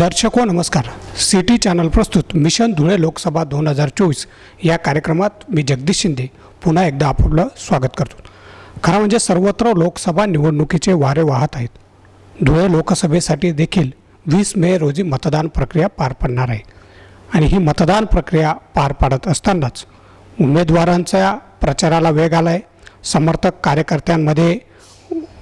दर्शको नमस्कार. City channel प्रस्तुत मिशन धुळे लोकसभा दोन हजार चोवीस या कार्यक्रमात मी जगदीश शिंदे पुन्हा एकदा आपलं स्वागत करतो. खरं म्हणजे सर्वत्र लोकसभा निवडणुकीचे वारे वाहत आहेत. धुळे लोकसभेसाठी देखील वीस मे रोजी मतदान प्रक्रिया पार पडणार आहे. आणि ही मतदान प्रक्रिया पार पाडत असतानाच उमेदवारांच्या प्रचाराला वेग आला आहे समर्थक कार्यकर्त्यांमध्ये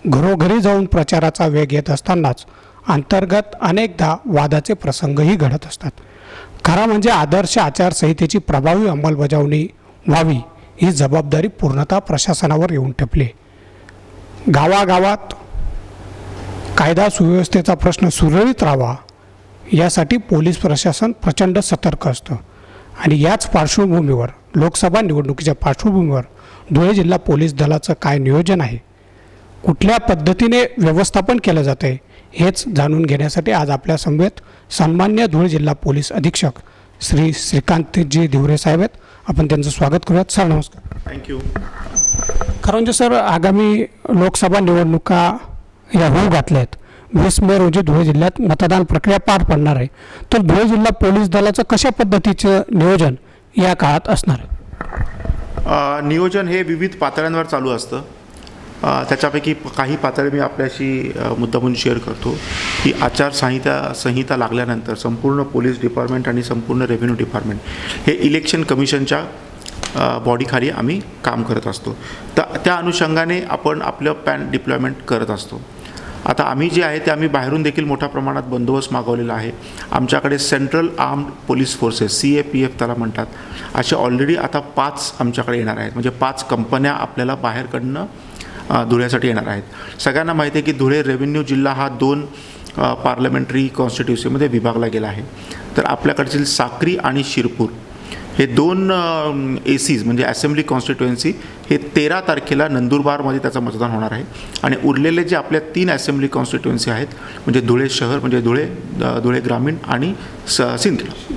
घरोघरी जाऊन प्रचाराचा वेग येत असतानाच अंतर्गत अनेकदा वादाचे प्रसंगही घडत असतात. खरा म्हणजे आदर्श आचारसंहितेची प्रभावी अंमलबजावणी व्हावी ही जबाबदारी पूर्णतः प्रशासनावर येऊन ठेपली. गावागावात कायदा सुव्यवस्थेचा प्रश्न सुरळीत राहावा यासाठी पोलीस प्रशासन प्रचंड सतर्क असतं. आणि याच पार्श्वभूमीवर लोकसभा निवडणुकीच्या पार्श्वभूमीवर धुळे जिल्हा पोलीस दलाचं काय नियोजन आहे? कुठल्या पद्धतीने व्यवस्थापन केलं जातं आहे हेच जाणून घेण्यासाठी आज आपल्या समवेत सन्मान्य धुळे जिल्हा पोलीस अधीक्षक श्री श्रीकांतजी धिवरे साहेब आहेत. आपण त्यांचं स्वागत करूयात. सर नमस्कार. थँक्यू खरं म्हणजे सर आगामी लोकसभा निवडणुका या होऊ घातल्या आहेत वीस मे रोजी धुळे जिल्ह्यात मतदान प्रक्रिया पार पडणार आहे. तर धुळे जिल्हा पोलीस दलाचं कशा पद्धतीचं नियोजन या काळात असणार आहे? नियोजन हे विविध पातळ्यांवर चालू असतं. त्याच्यापैकी काही पातळी मी आपल्याशी मुद्दा म्हणून शेअर करतो. की आचारसंहिता संहिता लागल्यानंतर संपूर्ण पोलीस डिपार्टमेंट आणि संपूर्ण रेव्हेन्यू डिपार्टमेंट हे इलेक्शन कमिशनच्या बॉडीखाली आम्ही काम करत असतो. तर त्या अनुषंगाने आपण आपलं पॅन डिप्लॉयमेंट करत असतो. आता आम्ही जे आहे ते आम्ही बाहेरून देखील मोठ्या प्रमाणात बंदोबस्त मागवलेला आहे. आमच्याकडे central armed police forces C A P F त्याला म्हणतात. असे ऑलरेडी आता पाच आमच्याकडे येणार आहेत. म्हणजे पाच कंपन्या आपल्याला बाहेरकडनं धुळ्यासाठी येणार आहेत. सगळ्यांना माहिती आहे की धुळे रेव्हेन्यू जिल्हा हा दोन पार्लमेंटरी कॉन्स्टिट्युन्सीमध्ये विभागला गेला आहे. तर आपल्याकडचे साक्री आणि शिरपूर हे दोन ए सीज म्हणजे असेंब्ली कॉन्स्टिट्युएन्सी हे तेरा तारखेला नंदुरबारमध्ये त्याचं मतदान होणार आहे. आणि उरलेले जे आपल्या तीन असेंब्ली कॉन्स्टिट्युएन्सी आहेत म्हणजे धुळे शहर म्हणजे धुळे धुळे ग्रामीण आणि स सिंदखेड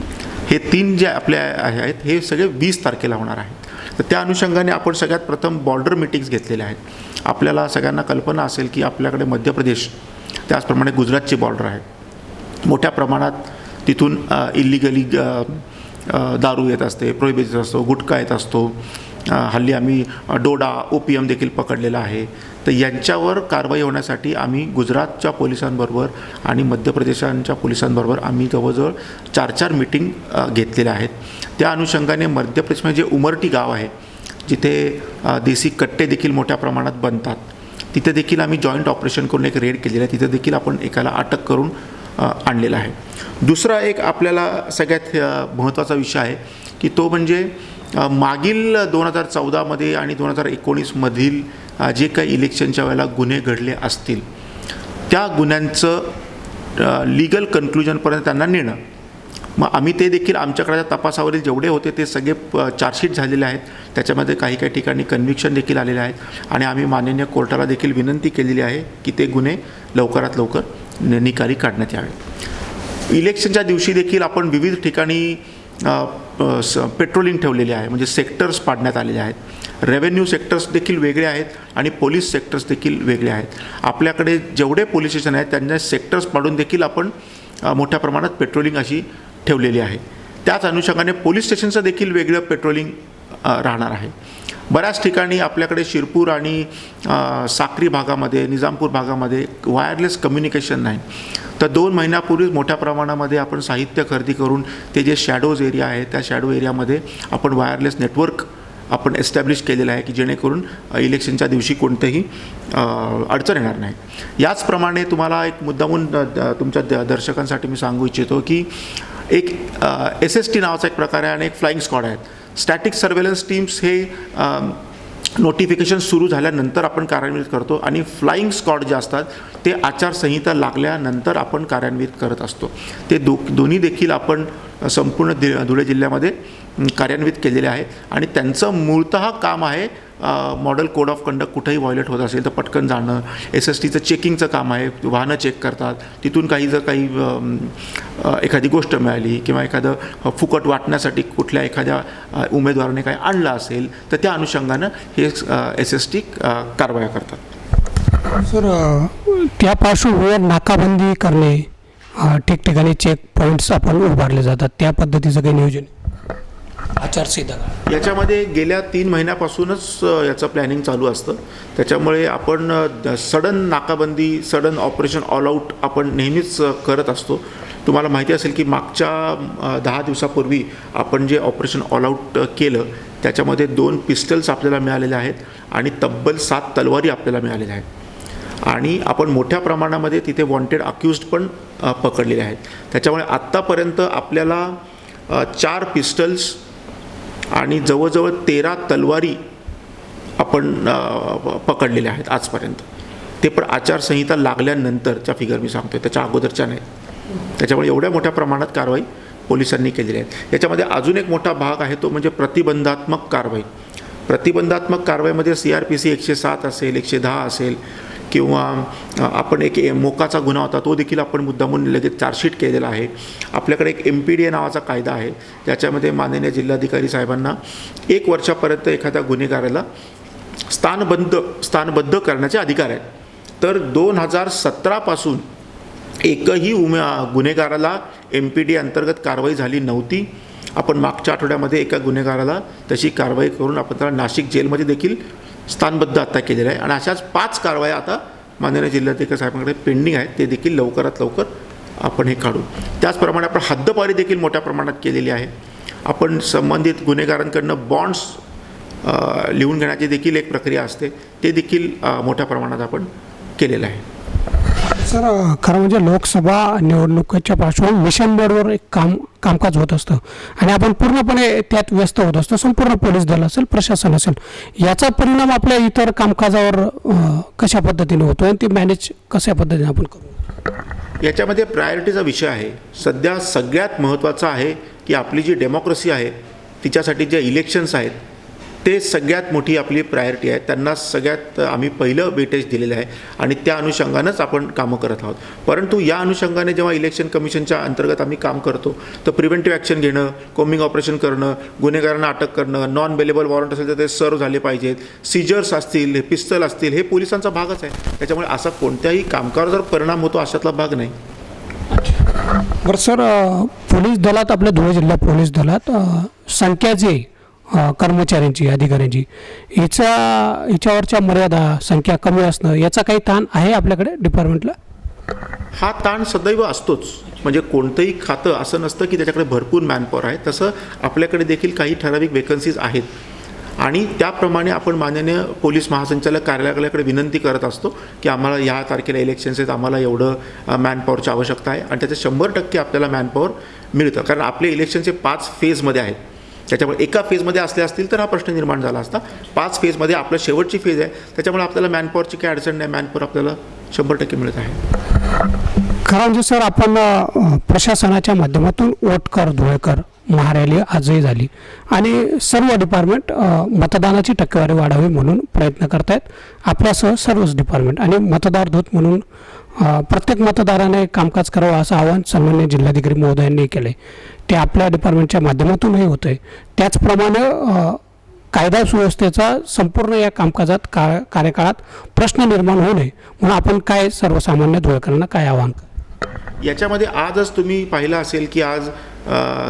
हे तीन जे आपल्या आहेत हे सगळे वीस तारखेला होणार आहेत. तर त्या अनुषंगाने आपण सगळ्यात प्रथम बॉर्डर मिटिंग्स घेतलेल्या आहेत. आपल्याला सगळ्यांना कल्पना असेल की आपल्याकडे मध्य प्रदेश त्याचप्रमाणे गुजरातची बॉर्डर आहे. मोठ्या प्रमाणात तिथून इलिगली दारू येत असते प्रोहिबिट असतो गुटखा येत असतो. हल्ली आम्ही डोडा ओ पी एम देखील पकडलेला आहे. तर यांच्यावर कारवाई होण्यासाठी आम्ही गुजरातच्या पोलिसांबरोबर आणि मध्य प्रदेशांच्या पोलिसांबरोबर आम्ही जवळजवळ चार चार मिटिंग घेतलेल्या आहेत. त्या अनुषंगाने मध्य प्रदेशमध्ये जे उमरटी गाव आहे जिथे देसी कट्टे देखील मोठ्या प्रमाणात बनतात तिथे देखील आम्ही जॉईंट ऑपरेशन करून एक रेड केलेलं आहे. तिथे देखील आपण एकाला अटक करून आणलेला आहे. दुसरा एक आपल्याला सगळ्यात महत्त्वाचा विषय आहे की तो म्हणजे मागील दोन हजार चौदामध्ये आणि दोन हजार एकोणीसमधील जे काही इलेक्शनच्या वेळेला गुन्हे घडले असतील त्या गुन्ह्यांचं लिगल कन्क्लुजनपर्यंत त्यांना नेणं. मग आम्ही ते देखील आमच्याकडे तपासावरील जेवढे होते ते सगळे प- चार्जशीट झालेले आहेत. त्याच्यामध्ये काही काही ठिकाणी कन्व्हिक्शन देखील आलेले आहेत. आणि आम्ही माननीय कोर्टाला देखील विनंती केलेली आहे की ते गुन्हे लवकरात लवकर निकाली काढण्यात यावे इलेक्शनच्या दिवशी देखील आपण विविध ठिकाणी पेट्रोलिंग ठेवलेली आहे. म्हणजे सेक्टर्स पाडण्यात आलेले आहेत. रेव्हेन्यू सेक्टर्स देखील वेगळे आहेत आणि पोलीस सेक्टर्स देखील वेगळे आहेत. आपल्याकडे जेवढे पोलीस स्टेशन आहेत त्यांना सेक्टर्स पाडून देखील आपण मोठ्या प्रमाणात पेट्रोलिंग अशी ठेवलेली आहे. त्याच अनुषंगाने पोलीस स्टेशनचं देखील वेगळं पेट्रोलिंग राहणार आहे. बऱ्याच ठिकाणी आपल्याकडे शिरपूर आणि साक्री भागामध्ये निजामपूर भागामध्ये वायरलेस कम्युनिकेशन नाही. तर दोन महिन्यापूर्वीच मोठ्या प्रमाणामध्ये आपण साहित्य खरेदी करून ते जे शॅडोज एरिया आहे त्या शॅडो एरियामध्ये आपण वायरलेस नेटवर्क आपण एस्टॅब्लिश केलेलं आहे की जेणेकरून इलेक्शनच्या दिवशी कोणतेही अडचण येणार नाही. याचप्रमाणे तुम्हाला एक मुद्दामून द- तुमच्या द- दर्शकांसाठी मी सांगू इच्छितो की एक एस एस टी नावाचा एक प्रकार आहे आणि एक फ्लाईंग स्क्वॉड आहेत. स्टॅटिक सर्वेलन्स टीम्स हे नोटिफिकेशन सुरू झाल्यानंतर आपण कार्यान्वित करतो आणि फ्लाईंग स्कॉड जे असतात ते आचारसंहिता लागल्यानंतर आपण कार्यान्वित करत असतो. ते दो दोन्ही देखील आपण संपूर्ण धुळे जिल्ह्यामध्ये कार्यान्वित केलेले आहे. आणि त्यांचं मूळतः काम आहे मॉडेल कोड ऑफ कंडक्ट कुठेही व्हायोलेट होत असेल तर पटकन जाणं. एस एस टीचं चेकिंगचं काम आहे. वाहनं चेक करतात. तिथून काही जर काही एखादी गोष्ट मिळाली किंवा एखादं फुकट वाटण्यासाठी कुठल्या एखाद्या उमेदवाराने काही आणलं असेल तर त्या अनुषंगानं हे एस एस टी कारवाया करतात. सर त्या पार्श्वभूमीवर नाकाबंदी करणे ठिकठिकाणी चेक पॉईंट्स आपण उभारले जातात. त्या पद्धतीचं काही नियोजन? आचारसंहिता. याच्यामध्ये गेल्या तीन महिन्यापासूनच याचं प्लॅनिंग चालू असतं. त्याच्यामुळे आपण सडन नाकाबंदी सडन ऑपरेशन ऑल आऊट आपण नेहमीच करत असतो. तुम्हाला माहिती असेल की मागच्या दहा दिवसापूर्वी आपण जे ऑपरेशन ऑल आऊट केलं त्याच्यामध्ये दोन पिस्टल्स आपल्याला मिळालेले आहेत आणि तब्बल सात तलवारी आपल्याला मिळालेल्या आहेत. आणि आपण मोठ्या प्रमाणामध्ये तिथे वॉन्टेड अक्युज्ड पण पकडलेले आहेत. त्याच्यामुळे आत्तापर्यंत आपल्याला चार पिस्टल्स आणि जवळजवळ तेरा तलवारी आपण प- पकडलेल्या आहेत आजपर्यंत. ते पण आचारसंहिता लागल्यानंतरच्या फिगर मी सांगतोय. त्याच्या अगोदरच्या नाही त्याच्यामुळे एवढ्या मोठ्या प्रमाणात कारवाई पोलिसांनी केलेली आहे. याच्यामध्ये अजून एक मोठा भाग आहे तो म्हणजे प्रतिबंधात्मक कारवाई. प्रतिबंधात्मक कारवाईमध्ये सी आर पी सी एकशे सात असेल एकशे दहा असेल किंवा आपण एक ए- मोकाचा गुन्हा होता तो देखील आपण मुद्दामून लगेच चार्जशीट केलेला आहे. आपल्याकडे एक एम पी डी ए नावाचा कायदा आहे. ज्याच्यामध्ये माननीय जिल्हाधिकारी साहेबांना एक वर्षापर्यंत एखाद्या गुन्हेगाराला स्थानबद्ध स्थानबद्ध करण्याचे अधिकार आहेत. तर दोन हजार सतरापासून एकही उमे गुन्हेगाराला एम पी डी अंतर्गत कारवाई झाली नव्हती. आपण मागच्या आठवड्यामध्ये एका गुन्हेगाराला तशी कारवाई करून आपण त्याला नाशिक जेलमध्ये देखील स्थानबद्ध आता केलेलं आहे. आणि अशाच पाच कारवाया आता माननीय जिल्हाधिकारी साहेबांकडे पेंडिंग आहेत. ते देखील लवकरात लवकर आपण हे काढू. त्याचप्रमाणे आपण हद्दपारी देखील मोठ्या प्रमाणात केलेली आहे. आपण संबंधित गुन्हेगारांकडनं बॉन्ड्स लिहून घेण्याची देखील एक प्रक्रिया असते. ते देखील मोठ्या प्रमाणात आपण केलेलं आहे. सर खरं म्हणजे लोकसभा निवडणुकीच्या पार्श्वभूमीवर मिशन बोर्डवर एक काम कामकाज होत असतं. आणि आपण पूर्णपणे त्यात व्यस्त होत असतो. संपूर्ण पोलीस दल असेल प्रशासन असेल याचा परिणाम आपल्या इतर कामकाजावर कशा पद्धतीने होतो आणि ते मॅनेज कशा पद्धतीने आपण करू? याच्यामध्ये प्रायोरिटीचा विषय आहे. सध्या सगळ्यात महत्त्वाचा आहे की आपली जी डेमोक्रेसी आहे तिच्यासाठी जे इलेक्शन्स आहेत ते सगळ्यात मोठी आपली प्रायोरिटी आहे. त्यांना सगळ्यात आम्ही पहिलं वेटेज दिलेलं आहे. आणि त्या अनुषंगानंच आपण कामं करत आहोत. परंतु या अनुषंगाने जेव्हा इलेक्शन कमिशनच्या अंतर्गत आम्ही काम करतो तर प्रिव्हेंटिव्ह ॲक्शन घेणं कोमिंग ऑपरेशन करणं गुन्हेगारांना अटक करणं नॉन बेलेबल वॉरंट असेल तर ते सर्व झाले पाहिजेत. सीजर्स असतील हे पिस्तल असतील हे पोलिसांचा भागच आहे. त्याच्यामुळे असा कोणत्याही कामकाजावर जर परिणाम होतो अशातला भाग नाही. बरं सर पोलीस दलात आपल्या धुळे जिल्हा पोलीस दलात संख्या जी आहे, कर्मचाऱ्यांची अधिकाऱ्यांची. हिचा हिच्यावरच्या मर्यादा संख्या कमी असणं याचा काही ताण आहे आपल्याकडे डिपार्टमेंटला हा ताण सदैव असतोच. म्हणजे कोणतंही खातं असं नसतं की त्याच्याकडे भरपूर मॅनपॉवर आहे. तसं आपल्याकडे देखील काही ठराविक वेकन्सीज आहेत. आणि त्याप्रमाणे आपण माननीय पोलीस महासंचालक कार्यालयाकडे विनंती करत असतो की आम्हाला या तारखेला इलेक्शन्स आहेत आम्हाला एवढं मॅनपॉवरची आवश्यकता आहे. आणि त्याचं शंभर टक्के आपल्याला मॅनपॉवर मिळतं. कारण आपले इलेक्शनचे पाच फेजमध्ये आहेत. त्याच्यामुळे एका फेजमध्ये असले असतील तर हा प्रश्न निर्माण झाला असता. पाच फेजमध्ये आपलं शेवटची फेज आहे. त्याच्यामुळे आपल्याला मॅनपॉवरची काही अडचण नाही. मॅनपॉवर आपल्याला शंभर टक्के मिळत आहे. कारण म्हणजे सर आपण प्रशासनाच्या माध्यमातून ओटकर धुळेकर महारॅली आजही झाली. आणि सर्व डिपार्टमेंट मतदानाची टक्केवारी वाढावी म्हणून प्रयत्न करत आहेत आपल्यासह सर्वच डिपार्टमेंट आणि मतदार दूत म्हणून प्रत्येक मतदाराने कामकाज करावं असं आवाहन सन्मान्य जिल्हाधिकारी महोदयांनी केलं आहे ते आपल्या डिपार्टमेंटच्या माध्यमातूनही होतं आहे त्याचप्रमाणे कायदा सुव्यवस्थेचा संपूर्ण या कामकाजात का कार्यकाळात प्रश्न निर्माण होऊ नये म्हणून आपण काय सर्वसामान्य धुळेकरांना काय आवाहन याच्यामध्ये आजच तुम्ही पाहिलं असेल की आज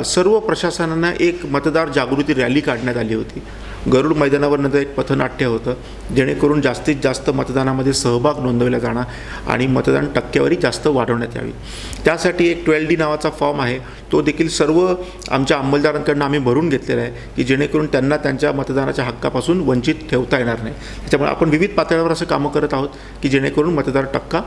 सर्व प्रशासनानं एक मतदार जागृती रॅली काढण्यात आली होती. गरुड मैदानावर नंतर एक पथनाट्य होतं जेणेकरून जास्तीत जास्त मतदानामध्ये सहभाग नोंदवला जाणार आणि मतदान टक्केवारी जास्त वाढवण्यात यावी. त्यासाठी एक ट्वेल्व डी नावाचा फॉर्म आहे. तो देखील सर्व आमच्या अंमलदारांकडून आम्ही भरून घेतलेला आहे की जेणेकरून त्यांना त्यांच्या मतदानाच्या हक्कापासून वंचित ठेवता येणार नाही. त्याच्यामुळे आपण विविध पातळ्यावर असं कामं करत आहोत की जेणेकरून मतदार टक्का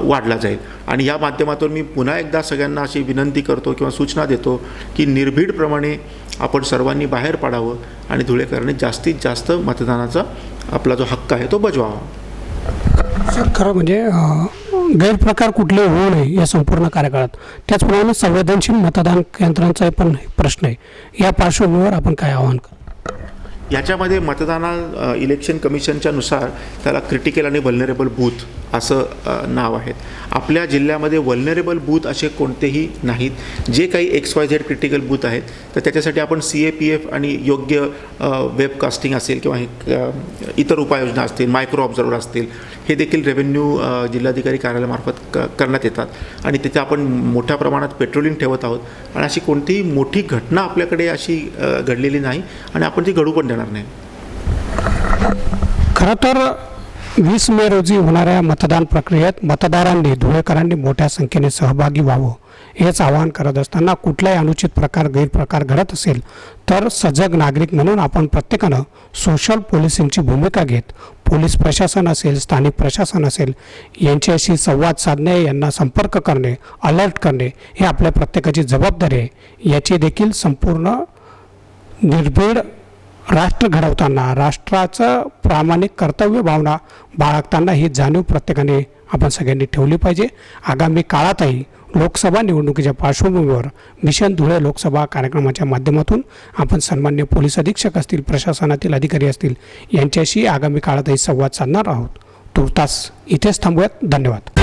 वाढला जाईल. आणि या माध्यमातून मी पुन्हा एकदा सगळ्यांना अशी विनंती करतो किंवा सूचना देतो की निर्भीडप्रमाणे आपण सर्वांनी बाहेर पडावं आणि धुळेकरांनी जास्तीत जास्त मतदानाचा आपला जो हक्क आहे तो बजवावा. खरं म्हणजे गैरप्रकार कुठले होऊ नये या संपूर्ण कार्यकाळात. त्याचप्रमाणे संवेदनशील मतदान यंत्रांचा पण प्रश्न आहे. या पार्श्वभूमीवर आपण काय आवाहन करू याच्यामध्ये मतदाना इलेक्शन कमिशनच्या नुसार त्याला क्रिटिकल आणि वल्नरेबल बूथ असं नाव आहे. आपल्या जिल्ह्यामध्ये वल्नरेबल बूथ असे कोणतेही नाहीत. जे काही X Y Z critical booth आहेत तर त्याच्यासाठी आपण सी ए पी एफ आणि योग्य वेबकास्टिंग असेल किंवा हे, इतर उपाययोजना असतील मायक्रो ऑब्झर्वर असतील हे देखील रेव्हेन्यू जिल्हाधिकारी कार्यालयामार्फत क करण्यात येतात. आणि तिथे आपण मोठ्या प्रमाणात पेट्रोलिंग ठेवत आहोत. आणि अशी कोणतीही मोठी घटना आपल्याकडे अशी घडलेली नाही आणि आपण ती घडू पण देणार नाही. खरं तर वीस मे रोजी होणाऱ्या मतदान प्रक्रियेत मतदारांनी धुळेकरांनी मोठ्या संख्येने सहभागी व्हावं. हेच आवाहन करत असताना कुठलाही अनुचित प्रकार गैरप्रकार घडत असेल तर सजग नागरिक म्हणून आपण प्रत्येकानं सोशल पोलिसिंगची भूमिका घेत पोलीस प्रशासन असेल स्थानिक प्रशासन असेल यांच्याशी संवाद साधणे यांना संपर्क करणे अलर्ट करणे हे आपल्या प्रत्येकाची जबाबदारी आहे. याची देखील संपूर्ण निर्भीड राष्ट्र घडवताना राष्ट्राचं प्रामाणिक कर्तव्य भावना बाळगताना ही जाणीव प्रत्येकाने आपण सगळ्यांनी ठेवली पाहिजे. आगामी काळातही लोकसभा निवडणुकीच्या पार्श्वभूमीवर मिशन धुळे लोकसभा कार्यक्रमाच्या माध्यमातून आपण सन्मान्य पोलीस अधीक्षक असतील प्रशासनातील अधिकारी असतील यांच्याशी आगामी काळातही संवाद साधणार आहोत. तुर्तास इथेच थांबूयात. धन्यवाद.